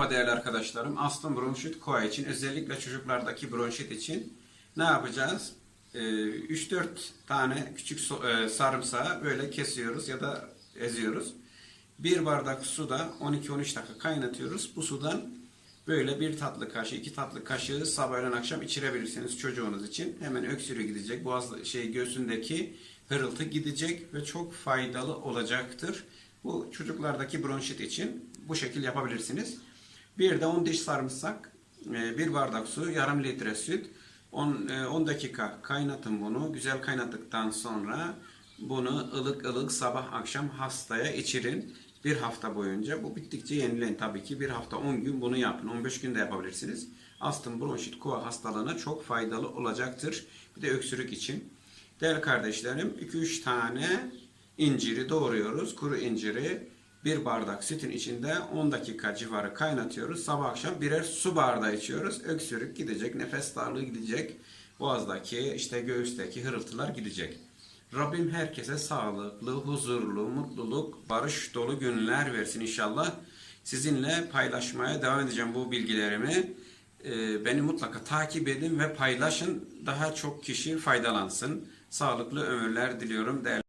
Değerli arkadaşlarım. Astım bronşit koa için özellikle çocuklardaki bronşit için ne yapacağız? Ee, 3-4 tane küçük e, sarımsağı böyle kesiyoruz ya da eziyoruz. Bir bardak suda 12-13 dakika kaynatıyoruz. Bu sudan böyle bir tatlı kaşığı, iki tatlı kaşığı sabah öğlen akşam içirebilirsiniz çocuğunuz için. Hemen öksürüğü gidecek, boğaz şey göğsündeki hırıltı gidecek ve çok faydalı olacaktır. Bu çocuklardaki bronşit için bu şekil yapabilirsiniz. Bir de 10 diş sarımsak, e, bir bardak su, yarım litre süt. 10, e, 10 dakika kaynatın bunu. Güzel kaynattıktan sonra bunu ılık ılık sabah akşam hastaya içirin. Bir hafta boyunca. Bu bittikçe yenileyin tabii ki. Bir hafta 10 gün bunu yapın. 15 gün de yapabilirsiniz. Astım, bronşit, koa hastalığına çok faydalı olacaktır. Bir de öksürük için. Değerli kardeşlerim 2-3 tane inciri doğruyoruz. Kuru inciri bir bardak sütün içinde 10 dakika civarı kaynatıyoruz. Sabah akşam birer su bardağı içiyoruz. Öksürük gidecek, nefes darlığı gidecek. Boğazdaki, işte göğüsteki hırıltılar gidecek. Rabbim herkese sağlıklı, huzurlu, mutluluk, barış dolu günler versin inşallah. Sizinle paylaşmaya devam edeceğim bu bilgilerimi. Ee, Beni mutlaka takip edin ve paylaşın. Daha çok kişi faydalansın. Sağlıklı ömürler diliyorum değerli